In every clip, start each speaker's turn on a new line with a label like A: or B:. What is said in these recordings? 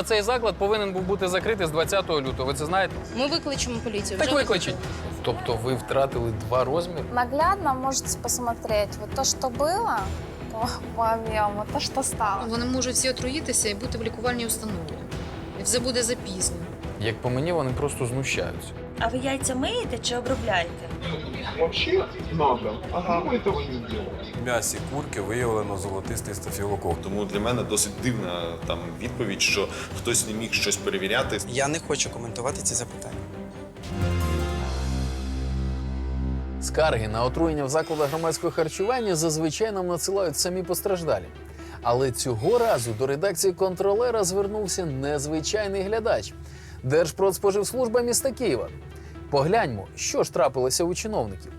A: оцей заклад повинен був бути закритий з 20 лютого. Ви це знаєте?
B: Ми викличемо поліцію.
A: Так викличіть. Тобто ви втратили два розміри?
C: Наглядно можете посмотреть, вот то, що було, то по объему, то, що стало.
B: Вони можуть всі отруїтися і бути в лікувальній установі. І все буде запізно.
A: Як по мені, вони просто знущаються.
D: А ви яйця миєте чи обробляєте?
E: Вообще надо. Ага. Мы этого не делаем.
F: В м'ясі курки виявлено золотистий стафілокок.
G: Тому для мене досить дивна там відповідь, що хтось не міг щось перевіряти.
H: Я не хочу коментувати ці запитання.
A: Скарги на отруєння в закладах громадського харчування зазвичай нам надсилають самі постраждалі. Але цього разу до редакції контролера звернувся незвичайний глядач Держпродспоживслужба міста Києва. Погляньмо, що ж трапилося у чиновників.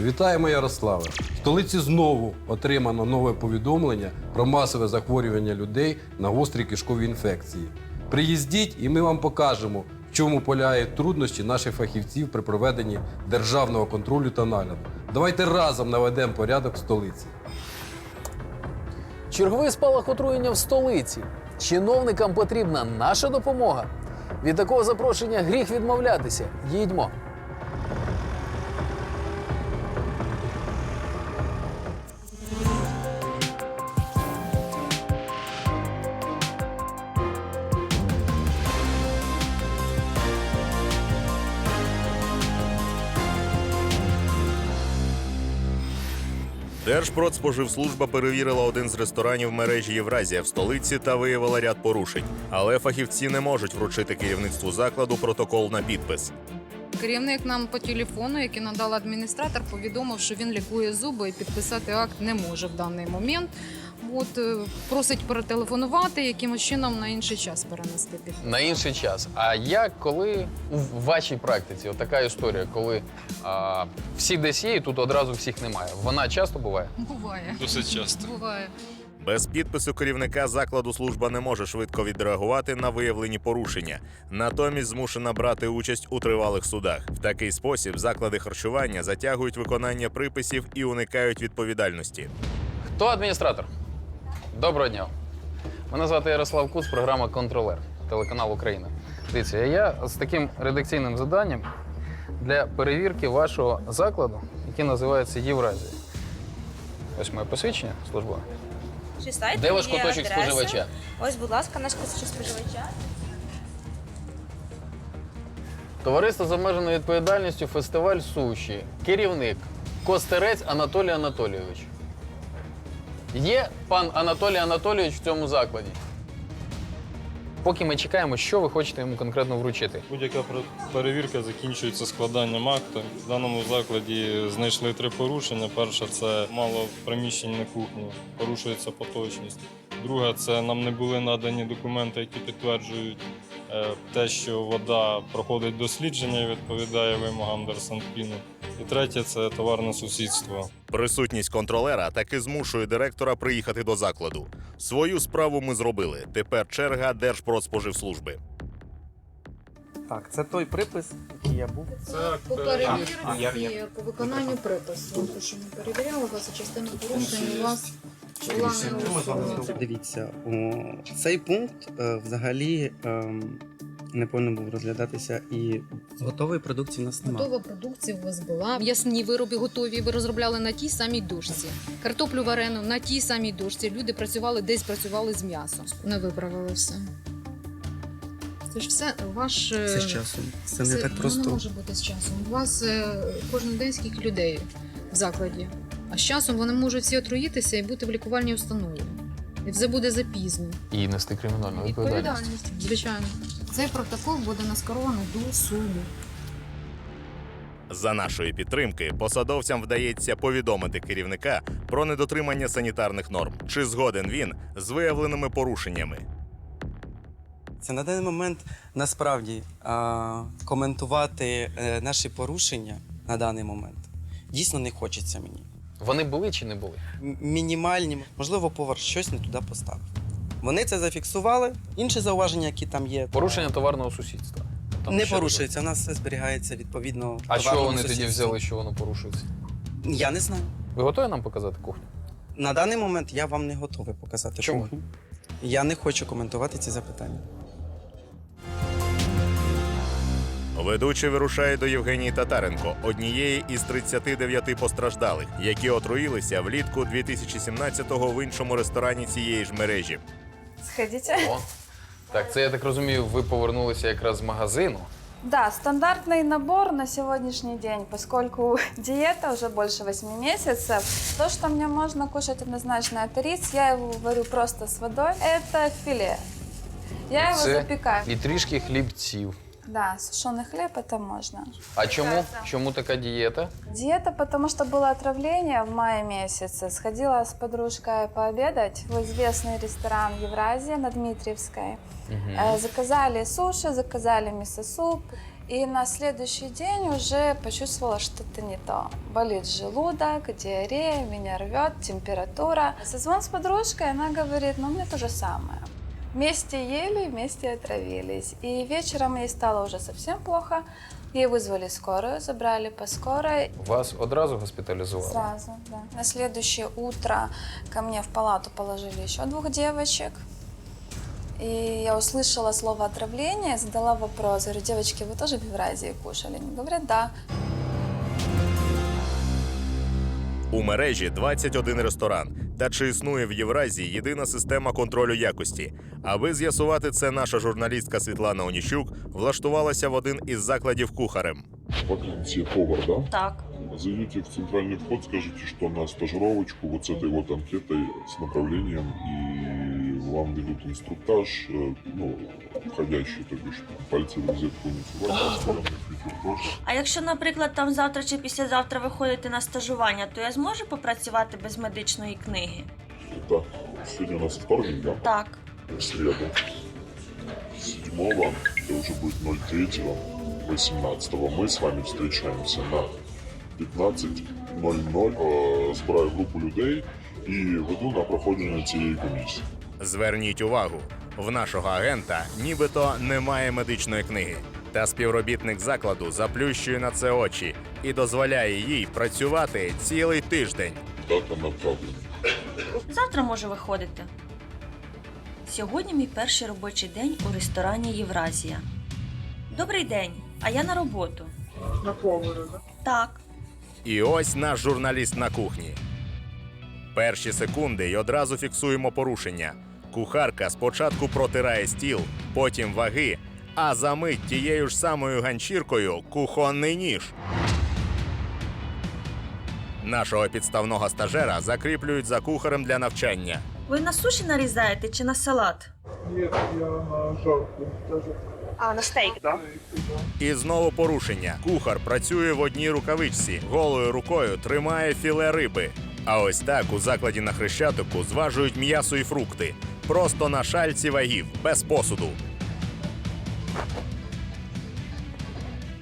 F: Вітаємо, Ярославе! В столиці знову отримано нове повідомлення про масове захворювання людей на гострі кишкові інфекції. Приїздіть, і ми вам покажемо, в чому полягають труднощі наших фахівців при проведенні державного контролю та нагляду. Давайте разом наведемо порядок в столиці.
A: Черговий спалах отруєння в столиці. Чиновникам потрібна наша допомога. Від такого запрошення гріх відмовлятися. Їдьмо.
I: Держпродспоживслужба перевірила один з ресторанів мережі Євразія в столиці та виявила ряд порушень. Але фахівці не можуть вручити керівництву закладу протокол на підпис.
B: Керівник нам по телефону, який надала адміністратор, повідомив, що він лікує зуби і підписати акт не може в даний момент. От е, просить перетелефонувати, якимось чином на інший час перенести під.
A: На інший час. А як коли у вашій практиці така історія, коли а, всі десь є, і тут одразу всіх немає? Вона часто буває?
B: Буває.
J: Досить часто.
B: Буває.
I: Без підпису керівника закладу служба не може швидко відреагувати на виявлені порушення. Натомість змушена брати участь у тривалих судах. В такий спосіб заклади харчування затягують виконання приписів і уникають відповідальності.
A: Хто адміністратор? Доброго дня. Мене звати Ярослав Куц, програма Контролер, телеканал Україна. Дивіться, я з таким редакційним завданням для перевірки вашого закладу, який називається Євразія. Ось моє посвідчення службове.
D: Читайте,
A: Де ваш
D: є
A: куточок
D: адреса.
A: споживача?
D: Ось, будь ласка, наш куточок споживача.
A: Товариство з обмеженою відповідальністю фестиваль суші. Керівник Костерець Анатолій Анатолійович. Є пан Анатолій Анатолійович в цьому закладі. Поки ми чекаємо, що ви хочете йому конкретно вручити.
J: Будь-яка пер- перевірка закінчується складанням акту. В даному закладі знайшли три порушення. Перше це мало приміщень на кухні, порушується поточність. Друге, це нам не були надані документи, які підтверджують те, що вода проходить дослідження і відповідає вимогам Дерсанпіну. І третє це товарне сусідство.
I: Присутність контролера таки змушує директора приїхати до закладу. Свою справу ми зробили. Тепер черга Держпродспоживслужби.
H: Так, це той припис, який я був.
B: Це По
H: А, я-
B: перевірці, по виконанню припису. Тому що ми перевіряли вас і частину порушень у вас.
H: Дивіться, о, цей пункт е, взагалі ем, не повинен був розглядатися і готової продукції в нас немає.
B: Готова продукція у вас була. М'ясні вироби готові. Ви розробляли на тій самій дошці. Картоплю варену на тій самій дошці. Люди працювали десь працювали з м'ясом. Не виправили все. Це ж все ваш. е,
H: Це з часом. Це не так
B: воно не може бути з часом. У вас е, кожен день скільки людей в закладі. А з часом вони можуть всі отруїтися і бути в лікувальній установі. І все буде запізно.
A: І нести кримінальну відповідальність.
B: Відповідальність, звичайно. Цей протокол буде наскерований до суду.
I: За нашої підтримки посадовцям вдається повідомити керівника про недотримання санітарних норм. Чи згоден він з виявленими порушеннями?
H: Це на даний момент насправді а, коментувати е, наші порушення на даний момент дійсно не хочеться мені.
A: Вони були чи не були?
H: М- Мінімальні, можливо, повар щось не туди поставив. Вони це зафіксували. Інші зауваження, які там є,
A: Порушення товарного сусідства. Там
H: не
A: ще
H: порушується. У нас все зберігається відповідно.
A: А що
H: товарному
A: вони тоді
H: сусідству.
A: взяли, що воно порушується?
H: Я не знаю.
A: Ви готові нам показати кухню?
H: На даний момент я вам не готовий показати
A: Чому?
H: кухню. Я не хочу коментувати ці запитання.
I: Ведучий вирушає до Євгенії Татаренко, однієї із 39 постраждалих, які отруїлися влітку 2017-го в іншому ресторані цієї ж мережі.
C: Сходите.
A: О, так, це я так розумію, ви повернулися якраз з магазину.
C: Да, стандартный набор на сегодняшний день, поскольку диета уже больше 8 месяцев. То, что мне можно кушать однозначно, это рис. Я его варю просто с водой. Это филе. Я его
A: Це
C: запекаю.
A: і трішки хлібців.
C: Да, сушеный хлеб это можно.
A: А чому? Чому така дієта?
C: Диета, потому что было отравление в мае месяце. Сходила с подружкой пообедать в известный ресторан Евразия на Дмитриевской. Э, Заказали суши, заказали мисо-суп. И на следующий день уже почувствовала что-то не то. Болит желудок, диарея, меня рвет, температура. Созвон с подружкой, она говорит, ну мне то же самое. Вместе ели, вместе отравились. И вечером ей стало уже совсем плохо. Ей вызвали скорую, забрали по скорой.
A: Вас одразу госпіталізували?
C: Сразу, да. На следующее утро ко мне в палату положили еще двух девочек. И я услышала слово отравление, задала вопрос. Говорю, девочки, вы тоже в Евразии кушали? Они говорят, да.
I: У мережі 21 ресторан. Та чи існує в Євразії єдина система контролю якості? Аби з'ясувати це, наша журналістка Світлана Оніщук влаштувалася в один із закладів кухарем.
E: Вакансія повар, да?
D: Так.
E: Зайдите в центральний вход, скажите, що на стажировочку вот с этой вот анкетой с направлением, и вам дадут инструктаж, э, ну, входящий, то бишь, пальцы в розетку не сувать, а стороны фритюр тоже.
D: А якщо, наприклад, там завтра чи післязавтра виходити на стажування, то я зможу попрацювати без медичної книги?
E: Это сегодня у нас вторник, да?
D: Так.
E: В среду. 7 это уже будет 03 18 мы с вами встречаемся на 15.00, э, збираю групу людей і веду на проходження цієї комісії.
I: Зверніть увагу, в нашого агента нібито немає медичної книги. Та співробітник закладу заплющує на це очі і дозволяє їй працювати цілий тиждень.
E: Дата направлення.
D: Завтра можу виходити. Сьогодні мій перший робочий день у ресторані Євразія. Добрий день, а я на роботу.
E: На повару?
D: Так.
I: І ось наш журналіст на кухні. Перші секунди й одразу фіксуємо порушення. Кухарка спочатку протирає стіл, потім ваги, а за мить тією ж самою ганчіркою кухонний ніж. Нашого підставного стажера закріплюють за кухарем для навчання.
D: Ви на суші нарізаєте чи на салат?
E: Ні, я на жарку.
D: А, на стейк.
I: І знову порушення. Кухар працює в одній рукавичці, голою рукою тримає філе риби. А ось так у закладі на хрещатику зважують м'ясо і фрукти. Просто на шальці вагів, без посуду.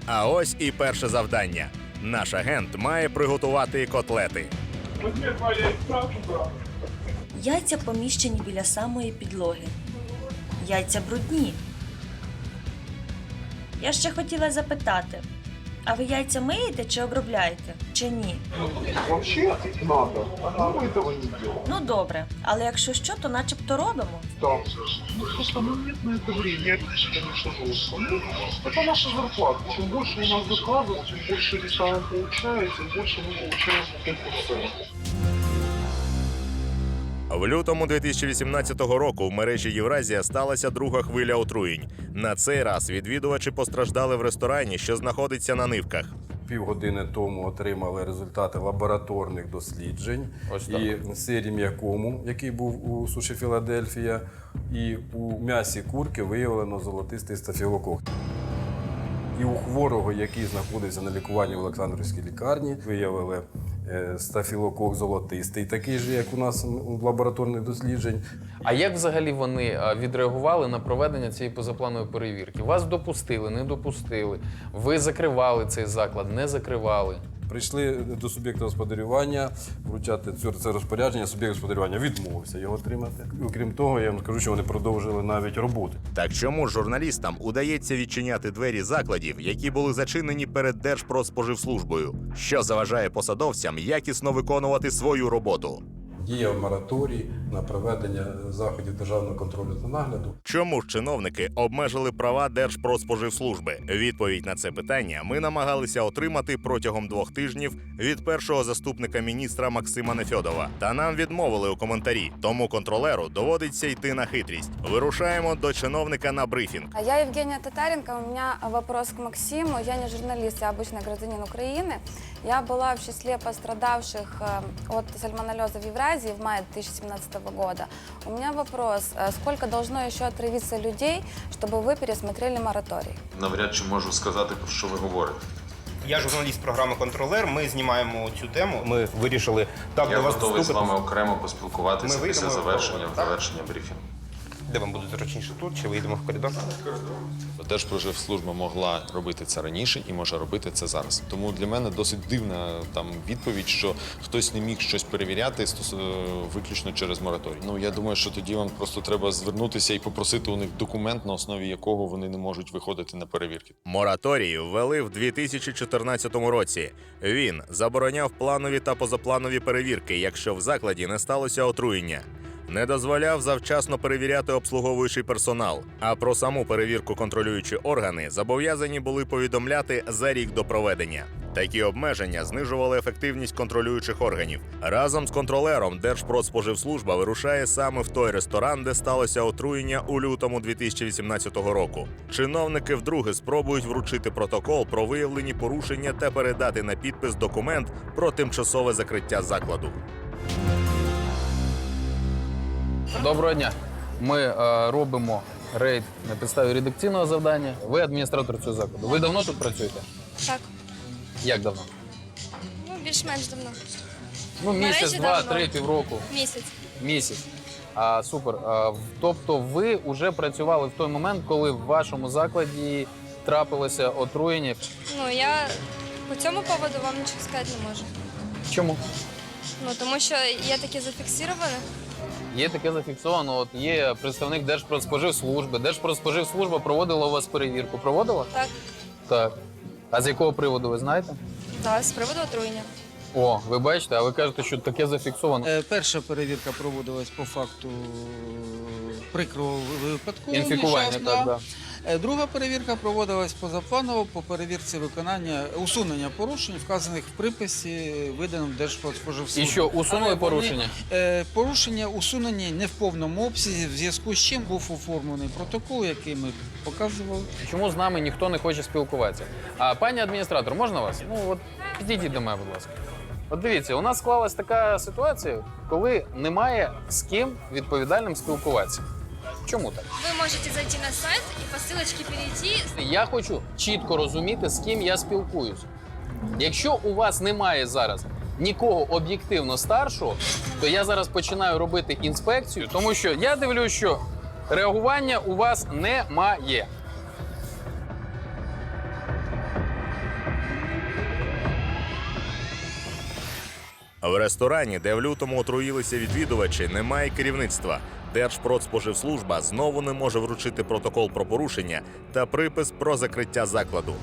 I: А ось і перше завдання. Наш агент має приготувати котлети.
D: Яйця поміщені біля самої підлоги. Яйця брудні. Я ще хотіла запитати: а ви яйця миєте чи обробляєте? Чи ні?
E: Вообще надо, но мы этого не делаем.
D: Ну добре, але якщо що, то начебто робимо.
E: Да. Ну, просто ну, нет на это времени. Я, конечно, жестко. Ну, это наша зарплата. Чем больше у нас заказов, чем больше ресторан получает, тем больше мы получаем конкурсов.
I: В лютому 2018 року в мережі Євразія сталася друга хвиля отруєнь. На цей раз відвідувачі постраждали в ресторані, що знаходиться на нивках.
F: Півгодини тому отримали результати лабораторних досліджень
A: Ось так.
F: і сирі м'якому, який був у суші Філадельфія, і у м'ясі курки виявлено золотистий стафілокок. І у хворого, який знаходився на лікуванні в Олександрівській лікарні, виявили стафілокок золотистий, такий же, як у нас у лабораторних досліджень.
A: А як взагалі вони відреагували на проведення цієї позапланової перевірки? Вас допустили, не допустили. Ви закривали цей заклад, не закривали.
F: Прийшли до суб'єкта господарювання вручати це розпорядження. Суб'єкт господарювання відмовився його отримати. Окрім того, я вам скажу, що вони продовжили навіть роботи.
I: Так чому журналістам удається відчиняти двері закладів, які були зачинені перед Держпродспоживслужбою? Що заважає посадовцям якісно виконувати свою роботу?
F: Діяв мораторій на проведення заходів державного контролю та нагляду.
I: Чому ж чиновники обмежили права Держпродспоживслужби? Відповідь на це питання ми намагалися отримати протягом двох тижнів від першого заступника міністра Максима Нефьодова. Та нам відмовили у коментарі. Тому контролеру доводиться йти на хитрість. Вирушаємо до чиновника на брифінг.
C: А Я Евгения Татаренко. У меня вопрос к Максиму. Я не журналист, я обычный гражданин Украины. Я была в числе пострадавших э, от сальмонеллеза в Евразии в мае 2017 года. У меня вопрос. э, Сколько должно еще отравиться людей, чтобы вы пересмотрели мораторий?
G: Навряд чи можу сказати, про що ви говорите.
K: Я журналіст програми Контролер. Ми знімаємо цю тему. Ми вирішили так
G: Я
K: до вас
G: готовий з
K: вступити.
G: вами окремо поспілкуватися
K: Ми
G: після
K: вийдемо
G: завершення,
K: в коридор, так?
G: завершення брифінгу.
K: Де вам буде зручніше тут чи вийдемо в коридор?
G: Держпродспоживслужба могла робити це раніше і може робити це зараз. Тому для мене досить дивна там відповідь, що хтось не міг щось перевіряти стос- е, виключно через мораторій. Ну я думаю, що тоді вам просто треба звернутися і попросити у них документ, на основі якого вони не можуть виходити на перевірки.
I: Мораторій ввели в 2014 році. Він забороняв планові та позапланові перевірки, якщо в закладі не сталося отруєння. Не дозволяв завчасно перевіряти обслуговуючий персонал. А про саму перевірку контролюючі органи зобов'язані були повідомляти за рік до проведення. Такі обмеження знижували ефективність контролюючих органів. Разом з контролером Держпродспоживслужба вирушає саме в той ресторан, де сталося отруєння у лютому 2018 року. Чиновники вдруге спробують вручити протокол про виявлені порушення та передати на підпис документ про тимчасове закриття закладу.
A: Доброго дня. Ми е, робимо рейд на підставі редакційного завдання. Ви адміністратор цього закладу. Ви давно тут працюєте?
C: Так,
A: Як давно?
C: ну більш-менш давно.
A: Ну, місяць, два,
C: давно.
A: три, півроку,
C: Місяць.
A: місяць. А, супер. А, в- тобто ви вже працювали в той момент, коли в вашому закладі трапилося отруєння.
C: Ну я по цьому поводу вам нічого сказати не можу.
A: Чому?
C: Ну тому що є таке зафіксоване.
A: Є таке зафіксовано. От є представник Держпродспоживслужби. Держпродспоживслужба проводила у вас перевірку. Проводила?
C: Так,
A: Так. А з якого приводу ви знаєте?
C: так, з приводу отруєння.
A: О, ви бачите, а ви кажете, що таке зафіксовано.
L: Е, Перша перевірка проводилась по факту е, прикрого випадку.
A: Інфікування,
L: нещасного.
A: так, да.
L: Е, Друга перевірка проводилась позапланово по перевірці виконання усунення порушень, вказаних в приписі, виданому Держпродспоживслужбі.
A: І що, усунули
L: Але вони,
A: порушення?
L: е, Порушення усунені не в повному обсязі, в зв'язку з чим був оформлений протокол, який ми показували.
A: Чому з нами ніхто не хоче спілкуватися? А пані адміністратор, можна вас? Ну от підійдіть до мене, будь ласка. От дивіться, у нас склалась така ситуація, коли немає з ким відповідальним спілкуватися. Чому так?
C: Ви можете зайти на сайт і по ссылочці перейти.
A: Я хочу чітко розуміти, з ким я спілкуюсь. Якщо у вас немає зараз нікого об'єктивно старшого, то я зараз починаю робити інспекцію, тому що я дивлюсь, що реагування у вас немає.
I: В ресторані, де в лютому отруїлися відвідувачі, немає керівництва. Держпродспоживслужба знову не може вручити протокол про порушення та припис про закриття закладу.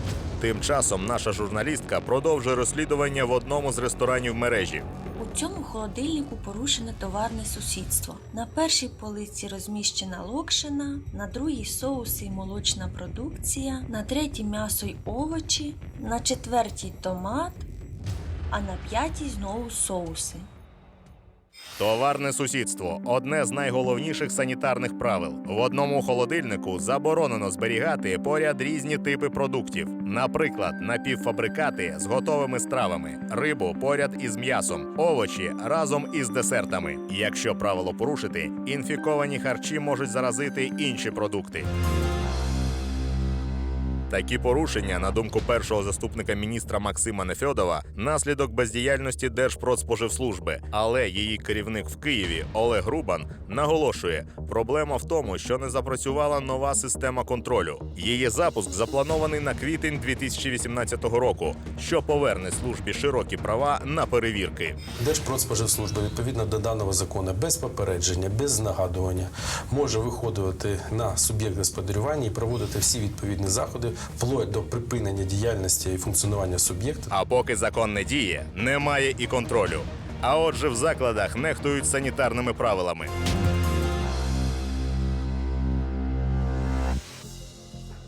I: Тим часом наша журналістка продовжує розслідування в одному з ресторанів мережі.
D: У цьому холодильнику порушене товарне сусідство. На першій полиці розміщена локшина, на другій соуси і молочна продукція, на третій м'ясо й овочі, на четвертій томат, а на п'ятій знову соуси.
I: Товарне сусідство одне з найголовніших санітарних правил. В одному холодильнику заборонено зберігати поряд різні типи продуктів, наприклад, напівфабрикати з готовими стравами, рибу поряд із м'ясом, овочі разом із десертами. Якщо правило порушити, інфіковані харчі можуть заразити інші продукти. Такі порушення, на думку першого заступника міністра Максима Нефьодова, наслідок бездіяльності Держпродспоживслужби. Але її керівник в Києві Олег Рубан наголошує, проблема в тому, що не запрацювала нова система контролю. Її запуск запланований на квітень 2018 року, що поверне службі широкі права на перевірки.
M: Держпродспоживслужба відповідно до даного закону без попередження, без нагадування може виходити на суб'єкт господарювання і проводити всі відповідні заходи вплоть до припинення діяльності і функціонування суб'єкта.
I: А поки закон не діє, немає і контролю. А отже, в закладах нехтують санітарними правилами.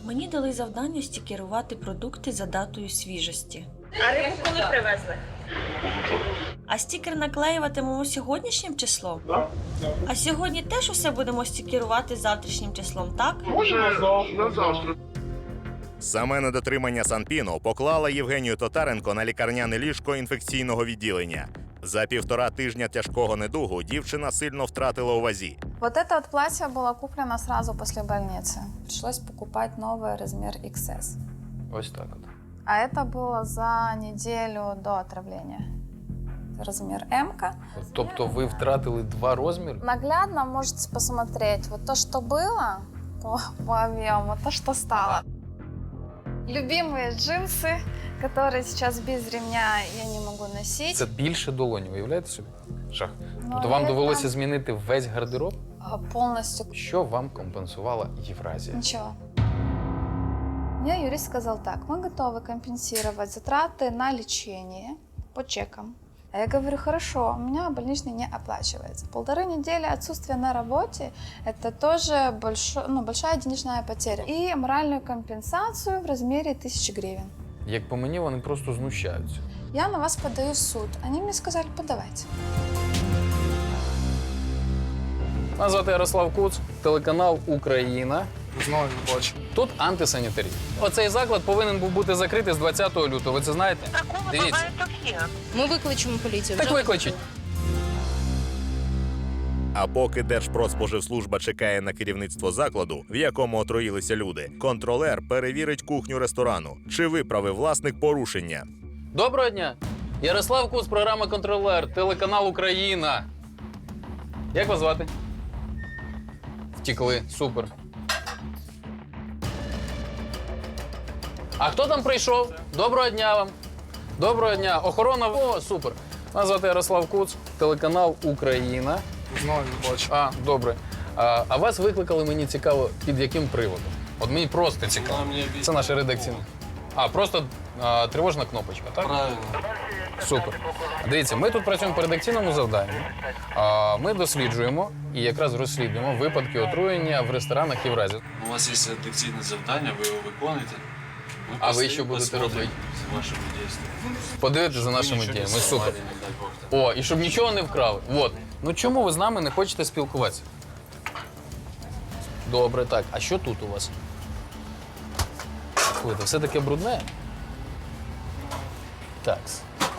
D: Мені дали завдання стікерувати продукти за датою свіжості.
N: А рибу коли привезли?
D: А стікер наклеюватимемо сьогоднішнім числом? А сьогодні теж усе будемо стікерувати завтрашнім числом, так?
I: Саме недотримання Санпіну поклала Євгенію Татаренко на лікарняне ліжко інфекційного відділення. За півтора тижня тяжкого недугу дівчина сильно втратила у вазі.
C: Вот это вот платье было куплено сразу после больницы. Пришлось покупать новый размер XS.
A: Ось так от.
C: А это было за неделю до отравления. Размер М. -ка.
A: Тобто ви втратили два розміри?
C: Наглядно можете посмотреть вот то, что было по, по объему, то, что стало. Любимые джинсы, которые сейчас без ремня я не могу носить.
A: Це більше долоні, уявляєте собі? Жах.
C: Но
A: Тобто вам
C: это,
A: довелося змінити весь гардероб?
C: а, Полностью
A: Що вам компенсувала Євразія?
C: Ничего. Мне юрист сказал так, мы готовы компенсировать затраты на лечение по чекам. А я говорю, хорошо, у меня больничный не оплачивается. Полторы недели отсутствия на работе – это тоже большо, ну, большая денежная потеря. И моральную компенсацию в размере тысячи гривен.
A: Як по мені, вони просто знущаються.
C: Я на вас подаю в суд. Они мне сказали, подавайте.
A: Мене звати Ярослав Куц, телеканал Україна.
L: Знову бачу.
A: Тут антисанітарія. Оцей заклад повинен був бути закритий з 20 лютого. Ви це знаєте? Дивіться.
B: Ми викличемо поліцію.
A: Так викличіть.
I: А поки Держпродспоживслужба чекає на керівництво закладу, в якому отруїлися люди, контролер перевірить кухню ресторану, чи виправив власник порушення.
A: Доброго дня! Ярослав Куц, програма Контролер, телеканал Україна. Як вас звати? Втікли. Супер. А хто там прийшов? Доброго дня вам. Доброго дня. Охорона. О, супер. Мене звати Ярослав Куц, телеканал Україна.
L: Знову бачу.
A: А, добре. А, а вас викликали, мені цікаво, під яким приводом? От мені просто цікаво. Це наша редакційна. А, просто а, тривожна кнопочка, так?
F: Правильно.
A: Супер. Дивіться, ми тут працюємо по редакційному завданню. А, ми досліджуємо і якраз розслідуємо випадки отруєння в ресторанах Євразії.
O: У вас є редакційне завдання, ви його виконуєте. Ми
A: А ви що будете робити? Подивитися за нашими діями. Супер. О, і щоб нічого не вкрали. От. Ну чому ви з нами не хочете спілкуватися? Добре, так. А що тут у вас? Слухайте, все таке брудне. Так.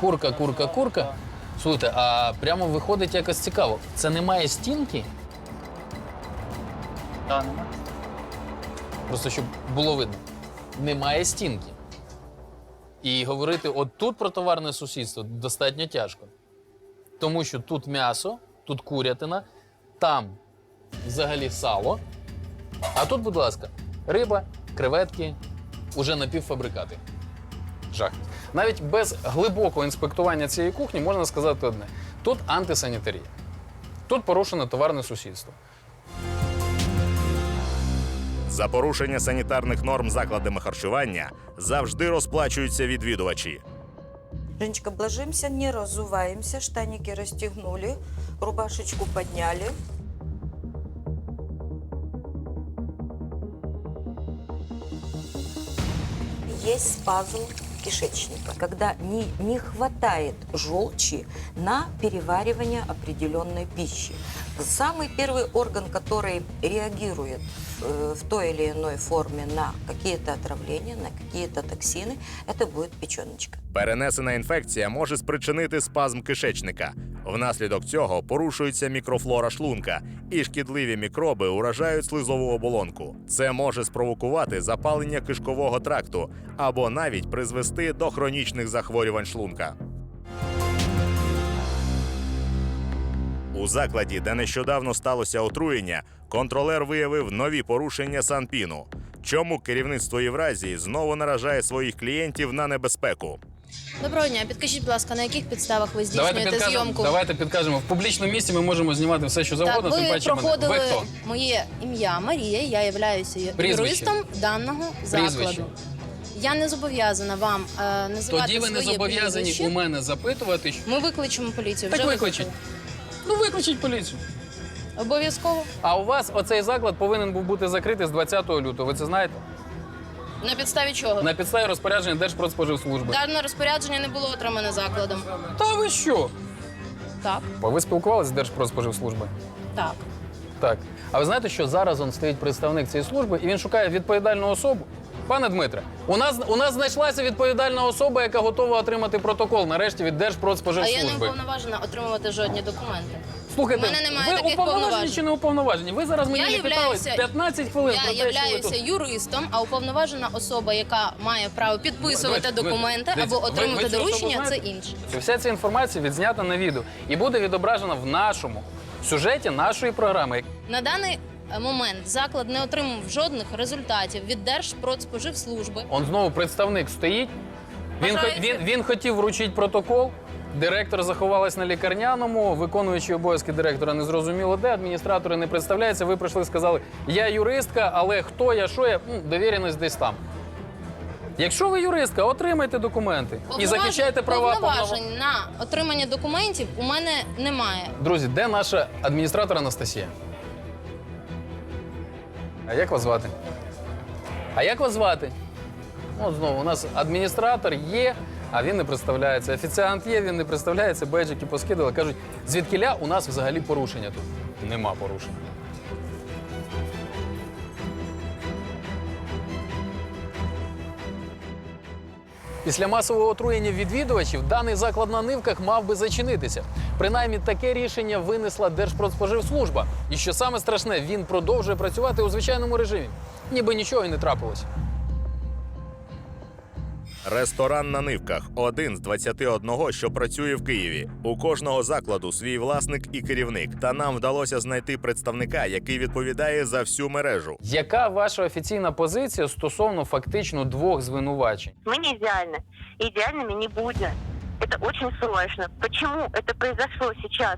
A: Курка, курка, курка. Слухайте, а прямо виходить якось цікаво. Це немає стінки?
L: Так, нема.
A: Просто щоб було видно. Немає стінки. І говорити от тут про товарне сусідство достатньо тяжко. Тому що тут м'ясо, тут курятина, там взагалі сало. А тут, будь ласка, риба, креветки, уже напівфабрикати. Жах. Навіть без глибокого інспектування цієї кухні можна сказати одне: тут антисанітарія. Тут порушено товарне сусідство.
I: За порушення санітарних норм закладами харчування завжди розплачуються відвідувачі.
N: Женечка, обложимся, не разуваемся, штаники расстегнули, рубашечку подняли. Есть спазм кишечника, когда не, не хватает желчи на переваривание определенной пищи. Самый первый орган, который реагирует э, в той или иной форме на какие-то отравления, на какие-то токсины, это будет печеночка.
I: Перенесена інфекція може спричинити спазм кишечника. Внаслідок цього порушується мікрофлора шлунка, і шкідливі мікроби уражають слизову оболонку. Це може спровокувати запалення кишкового тракту або навіть призвести до хронічних захворювань шлунка. У закладі, де нещодавно сталося отруєння, контролер виявив нові порушення санпіну. Чому керівництво Євразії знову наражає своїх клієнтів на небезпеку?
P: Доброго дня. Підкажіть, будь ласка, на яких підставах ви
A: Давайте
P: здійснюєте
A: підкажемо,
P: зйомку?
A: давайте підкажемо. В публічному місці ми можемо знімати все, що завгодно.
P: так,
A: тим
P: ви
A: паче мене.
P: проходили
A: Ви хто?
P: моє ім'я Марія. Я являюся
A: Прізвище.
P: юристом даного
A: Прізвище.
P: закладу. Я не зобов'язана вам е, називати
A: Тоді ви не
P: своє
A: зобов'язані
P: прізвище.
A: у мене запитувати. що-
P: Ми викличемо поліцію.
A: Так
P: Вже
A: викличіть.
P: викликали.
A: Ну викличіть поліцію.
P: Обов'язково.
A: А у вас оцей заклад повинен був бути закритий з 20 лютого. Ви це знаєте?
P: На підставі чого?
A: На підставі розпорядження Держпродспоживслужби.
P: Дане розпорядження не було отримане закладом.
A: Та ви що?
P: Так,
A: ви спілкувалися з Держпродспоживслужби?
P: так.
A: Так. А ви знаєте, що зараз он стоїть представник цієї служби і він шукає відповідальну особу? Пане Дмитре, у нас у нас знайшлася відповідальна особа, яка готова отримати протокол нарешті від
P: А я не
A: Держпродспоживслужби.
P: уповноважена отримувати жодні документи.
A: Слухайте,
P: У мене немає
A: ви
P: таких
A: уповноважені
P: повноважень.
A: чи не уповноважені? Ви зараз мені
P: Я
A: ліпітали
P: являюся-
A: 15 хвилин
P: Я
A: про те, що ви
P: являюся
A: тут.
P: юристом, а уповноважена особа, яка має право підписувати
A: Дивіться,
P: документи
A: дивіться,
P: або
A: ви-
P: отримати
A: ви цю особу
P: доручення, це
A: знаєте?
P: інше.
A: Вся ця інформація відзнята на відео і буде відображена в нашому сюжеті нашої програми.
P: На даний момент заклад не отримав жодних результатів від Держпродспоживслужби.
A: Он знову представник стоїть. Він, хо- він, він хотів вручити протокол. Директор заховалась на лікарняному, виконуючий обов'язки директора не зрозуміло де, адміністратори не представляються. Ви прийшли, сказали, я юристка, але хто я, що я, ну, довіреність десь там. Якщо ви юристка, отримайте документи і захищайте права повноважень.
P: повноважень на отримання документів у мене немає.
A: Друзі, де наша адміністратор Анастасія? А як вас звати? А як вас звати? От знову, у нас адміністратор є, а він не представляється. Офіціант є, він не представляється, беджики поскидали. Кажуть, звідкіля у нас взагалі порушення тут. Нема порушень. Після масового отруєння відвідувачів даний заклад на нивках мав би зачинитися. Принаймні таке рішення винесла Держпродспоживслужба. І що саме страшне, він продовжує працювати у звичайному режимі, ніби нічого і не трапилось.
I: Ресторан на нивках один з 21, що працює в Києві. У кожного закладу свій власник і керівник. Та нам вдалося знайти представника, який відповідає за всю мережу.
A: Яка ваша офіційна позиція стосовно фактично двох звинувачень?
Q: Мы не идеальны. И идеальными не будем. Это очень срочно. Почему это произошло сейчас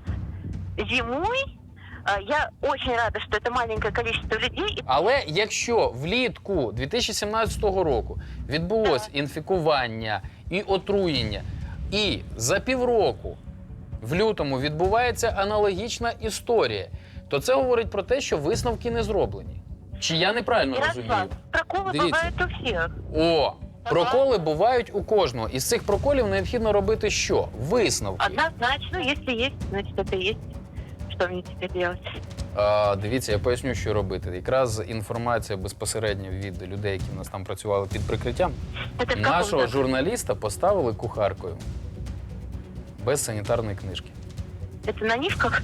Q: зимой? А, Я очень рада, что это маленькое количество людей. И
A: Але якщо влітку 2017 року відбулось інфікування і отруєння, і за півроку в лютому відбувається аналогічна історія, то це говорить про те, що висновки не зроблені. Чи я неправильно розумію?
Q: Ярослав, проколы
A: Дивіться.
Q: бывают у всех.
A: О, проколи бувають у кожного. Із цих проколів необхідно робити що? Висновки.
Q: Однозначно, если есть, значит это есть. Что мне теперь делать?
A: А, дивіться, я поясню, що робити. Якраз інформація безпосередньо від людей, які в нас там працювали під прикриттям.
Q: Это в каком
A: Нашого
Q: закладе?
A: журналіста поставили кухаркою без санітарної книжки.
Q: Это на нивках?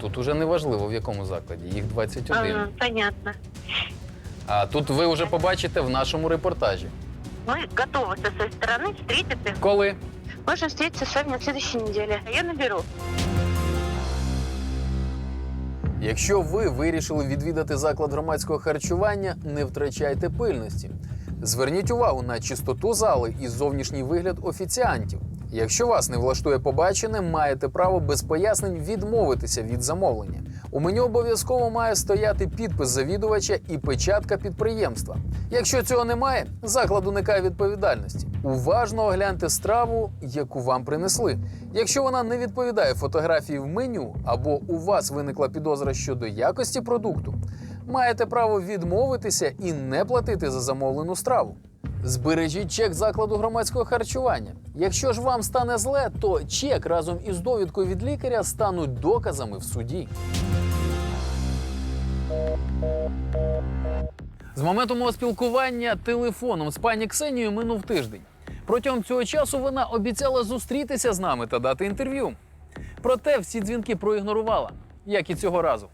A: Тут уже не важливо в якому закладі, їх 21.
Q: Ага, понятно.
A: А тут ви вже побачите в нашому репортажі.
Q: Мы готовы со своей стороны встретиться.
A: Коли?
Q: Можем встретиться с вами на следующей неделе. Я наберу.
A: Якщо ви вирішили відвідати заклад громадського харчування, не втрачайте пильності. Зверніть увагу на чистоту зали і зовнішній вигляд офіціантів. Якщо вас не влаштує побачене, маєте право без пояснень відмовитися від замовлення. У меню обов'язково має стояти підпис завідувача і печатка підприємства. Якщо цього немає, заклад уникає відповідальності. Уважно огляньте страву, яку вам принесли. Якщо вона не відповідає фотографії в меню або у вас виникла підозра щодо якості продукту, маєте право відмовитися і не платити за замовлену страву. Збережіть чек закладу громадського харчування. Якщо ж вам стане зле, то чек разом із довідкою від лікаря стануть доказами в суді. З моменту мого спілкування телефоном з пані Ксенією минув тиждень. Протягом цього часу вона обіцяла зустрітися з нами та дати інтерв'ю. Проте всі дзвінки проігнорувала, як і цього разу.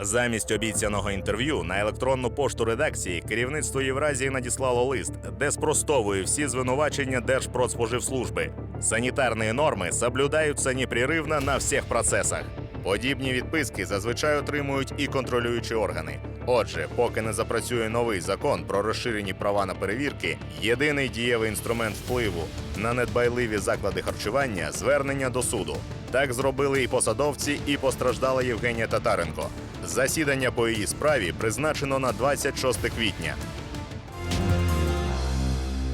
I: Замість обіцяного інтерв'ю на електронну пошту редакції керівництво Євразії надіслало лист, де спростовує всі звинувачення Держпродспоживслужби. Санітарні норми соблюдаються непреривно на всіх процесах. Подібні відписки зазвичай отримують і контролюючі органи. Отже, поки не запрацює новий закон про розширені права на перевірки, єдиний дієвий інструмент впливу на недбайливі заклади харчування звернення до суду. Так зробили і посадовці, і постраждала Євгенія Татаренко. Засідання по її справі призначено на 26 квітня.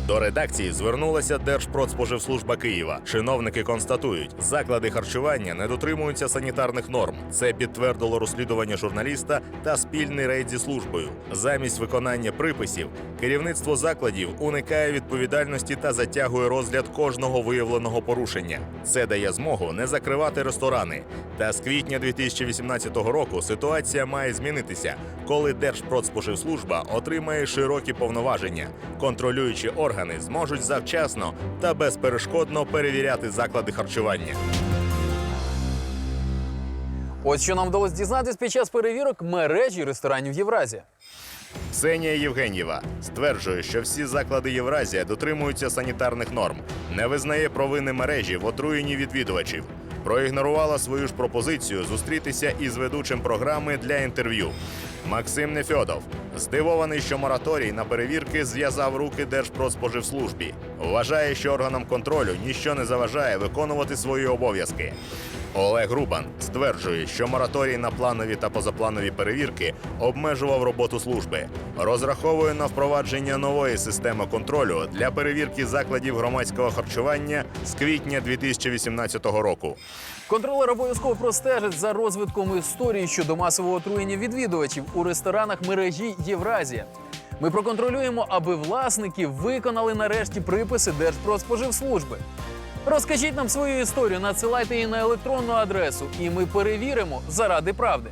I: До редакції звернулася Держпродспоживслужба Києва. Чиновники констатують, заклади харчування не дотримуються санітарних норм. Це підтвердило розслідування журналіста та спільний рейд зі службою. Замість виконання приписів керівництво закладів уникає відповідальності та затягує розгляд кожного виявленого порушення. Це дає змогу не закривати ресторани. Та з квітня 2018 року ситуація має змінитися, коли Держпродспоживслужба отримає широкі повноваження. Контролюючі органи зможуть завчасно та безперешкодно перевіряти заклади харчування.
A: Ось що нам вдалося дізнатись під час перевірок мережі ресторанів Євразія.
I: Ксенія Євгенєва стверджує, що всі заклади Євразія дотримуються санітарних норм, не визнає провини мережі в отруєнні відвідувачів. Проігнорувала свою ж пропозицію зустрітися із ведучим програми для інтерв'ю. Максим Нефьодов здивований, що мораторій на перевірки зв'язав руки Держпродспоживслужбі. Вважає, що органам контролю ніщо не заважає виконувати свої обов'язки. Олег Рубан стверджує, що мораторій на планові та позапланові перевірки обмежував роботу служби. Розраховує на впровадження нової системи контролю для перевірки закладів громадського харчування з квітня 2018 року.
A: Контролер обов'язково простежить за розвитком історії щодо масового отруєння відвідувачів у ресторанах мережі Євразія. Ми проконтролюємо, аби власники виконали нарешті приписи Держпродспоживслужби. Розкажіть нам свою історію, надсилайте її на електронну адресу, і ми перевіримо заради правди.